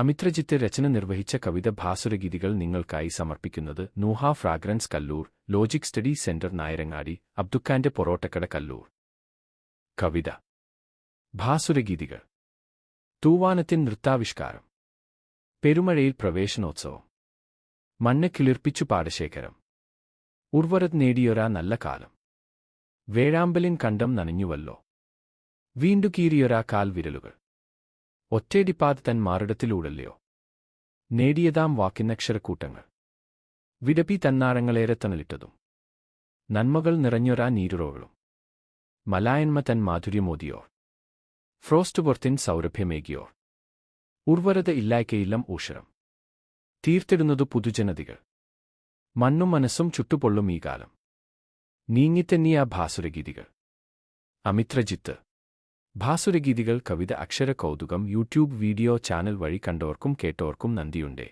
അമിത്രജിത്ത് രചന നിർവഹിച്ച കവിത ഭാസുരഗീതികൾ നിങ്ങൾക്കായി സമർപ്പിക്കുന്നത് Nooha fragrance Kallur logic study centre Nayarangadi അബ്ദുഖാന്റെ പൊറോട്ടക്കട കല്ലൂർ. കവിത. ഭാസുരഗീതികൾ. തൂവാനത്തിൻ നൃത്താവിഷ്കാരം. പെരുമഴയിൽ പ്രവേശനോത്സവം. മണ്ണ് കിളിർപ്പിച്ചു പാടശേഖരം. ഉർവരത് നേടിയൊരാ നല്ല കാലം. വേഴാമ്പലിൻ കണ്ടം നനഞ്ഞുവല്ലോ. വീണ്ടു കീറിയൊരാ കാൽവിരലുകൾ. ഒറ്റയടിപ്പാത് തൻ മാറിടത്തിലൂടല്ലയോ? നേടിയതാം വാക്കിനക്ഷരക്കൂട്ടങ്ങൾ. വിടപ്പി തന്നാരങ്ങളേറെ തണലിട്ടതും. നന്മകൾ നിറഞ്ഞൊരാ നീരുറോകളും മലായന്മ തൻ മാധുര്യമോതിയോ ഫ്രോസ്റ്റ് പുറത്തിൻ സൗരഭ്യമേകിയോ ഉർവരത ഇല്ലായ്ക്കയില്ലം ഊഷരം. തീർത്തിടുന്നതു പുതുജനതികൾ. മണ്ണും മനസ്സും ചുട്ടുപൊള്ളും ഈ കാലം. നീങ്ങിത്തന്നിയാ ഭാസുരഗീതികൾ. അമിത്രജിത്ത്. ഭാസുരഗീതികൾ കവിത അക്ഷര കൗതുകം യൂട്യൂബ് വീഡിയോ ചാനൽ വഴി കണ്ടവർക്കും കേട്ടവർക്കും നന്ദിയുണ്ടേ.